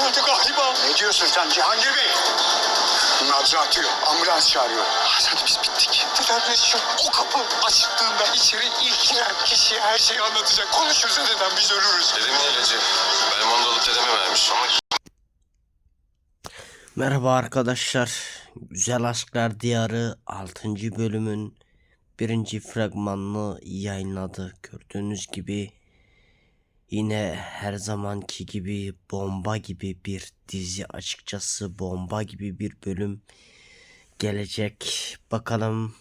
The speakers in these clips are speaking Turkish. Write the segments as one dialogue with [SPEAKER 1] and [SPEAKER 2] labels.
[SPEAKER 1] öldü galiba.
[SPEAKER 2] Ne diyorsun sen Cihangir Bey? Nabzı atıyor. Ambulans çağırıyor.
[SPEAKER 1] Hadi biz bittik. Dedemleşiyor. O kapı açıldığında içeri ilk giren kişi her şeyi anlatacak. Konuşursa dedem biz ölürüz.
[SPEAKER 3] Dedemin ilacı. Belmondo alıp dedeme vermiş ama
[SPEAKER 4] Merhaba arkadaşlar. Güzel Aşklar Diyarı 6. bölümün birinci fragmanını yayınladı. Gördüğünüz gibi yine her zamanki gibi bomba gibi bir dizi açıkçası bomba gibi bir bölüm gelecek. Bakalım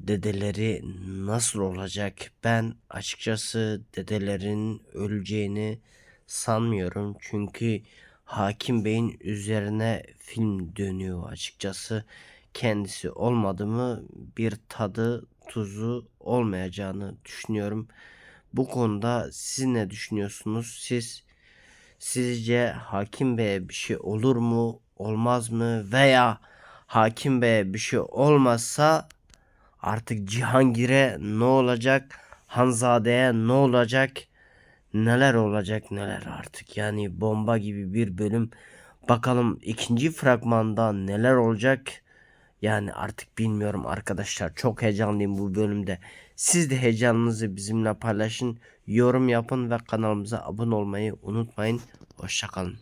[SPEAKER 4] dedeleri nasıl olacak? Ben açıkçası dedelerin öleceğini sanmıyorum. Çünkü Hakim Bey'in üzerine film dönüyor açıkçası. Kendisi olmadı mı bir tadı tuzu olmayacağını düşünüyorum. Bu konuda siz ne düşünüyorsunuz? Siz sizce Hakim Bey'e bir şey olur mu, olmaz mı veya Hakim Bey'e bir şey olmazsa artık Cihangir'e ne olacak? Hanzade'ye ne olacak? Neler olacak neler artık yani bomba gibi bir bölüm. Bakalım ikinci fragmanda neler olacak? Yani artık bilmiyorum arkadaşlar. Çok heyecanlıyım bu bölümde. Siz de heyecanınızı bizimle paylaşın. Yorum yapın ve kanalımıza abone olmayı unutmayın. Hoşçakalın.